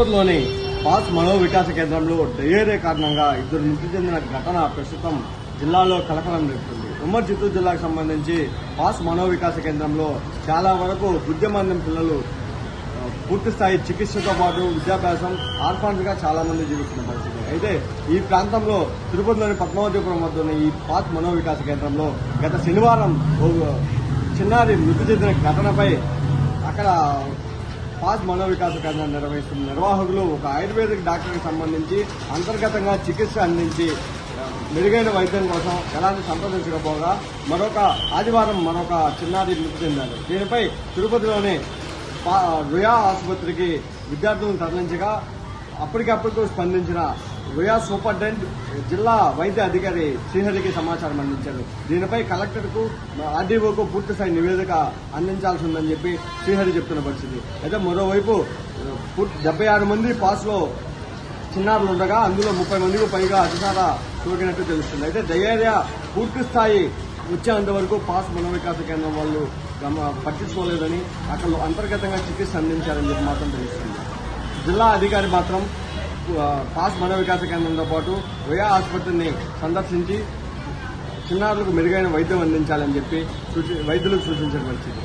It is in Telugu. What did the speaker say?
తిరుపతిలోని పాస్ మనోవికాస కేంద్రంలో డయేరియా కారణంగా ఇద్దరు మృతి చెందిన ఘటన ప్రస్తుతం జిల్లాలో కలకలం రేపుతుంది. ఉమ్మడి చిత్తూరు జిల్లాకు సంబంధించి పాస్ మనోవికాస కేంద్రంలో చాలా వరకు బుద్ధిమందం పిల్లలు పూర్తిస్థాయి పూర్తి స్థాయి చికిత్సతో పాటు విద్యాభ్యాసం ఆర్ఫాన్స్గా చాలామంది చాలా మంది జీవిస్తున్న పరిస్థితి. అయితే ఈ ప్రాంతంలో తిరుపతిలోని పద్మావతిపురం వద్ద ఉన్న ఈ పాస్ మనోవికాస కేంద్రంలో గత శనివారం చిన్నారి మృతి చెందిన ఘటనపై అక్కడ పాజ్ మనోవికాస కేంద్రం నిర్వహిస్తున్న నిర్వాహకులు ఒక ఆయుర్వేదిక్ డాక్టర్కి సంబంధించి అంతర్గతంగా చికిత్స అందించి మెరుగైన వైద్యం కోసం ఎలాంటి సంప్రదించకపోగా మరొక ఆదివారం మరొక చిన్నారి మృతి చెందారు. దీనిపై తిరుపతిలోని పా- రుయా ఆసుపత్రికి విద్యార్థులను తరలించగా అప్పటికప్పుడు స్పందించిన రుయా సూపరింటెండెంట్ జిల్లా వైద్య అధికారి శ్రీహరికి సమాచారం అందించారు. దీనిపై కలెక్టర్కు ఆర్డీఓకు పూర్తి స్థాయి నివేదిక అందించాల్సి ఉందని చెప్పి శ్రీహరి చెప్తున్న పరిస్థితి. అయితే మరోవైపు డెబ్బై ఆరు మంది పాస్లో చిన్నారులు ఉండగా అందులో ముప్పై మందికి పైగా అధికార సోకినట్టు తెలుస్తుంది. అయితే డయేరియా పూర్తి స్థాయి వచ్చేంత వరకు పాస్ మనోవికాస కేంద్రం వాళ్ళు పట్టించుకోలేదని అక్కడ అంతర్గతంగా చికిత్స అందించారని చెప్పి మాత్రం తెలుస్తుంది. జిల్లా అధికారి మాత్రం పాస్ మన వికాస కేంద్రంతో పాటు వయా ఆసుపత్రిని సందర్శించి చిన్నారులకు మెరుగైన వైద్యం అందించాలని చెప్పి వైద్యులకు సూచించిన పరిస్థితి.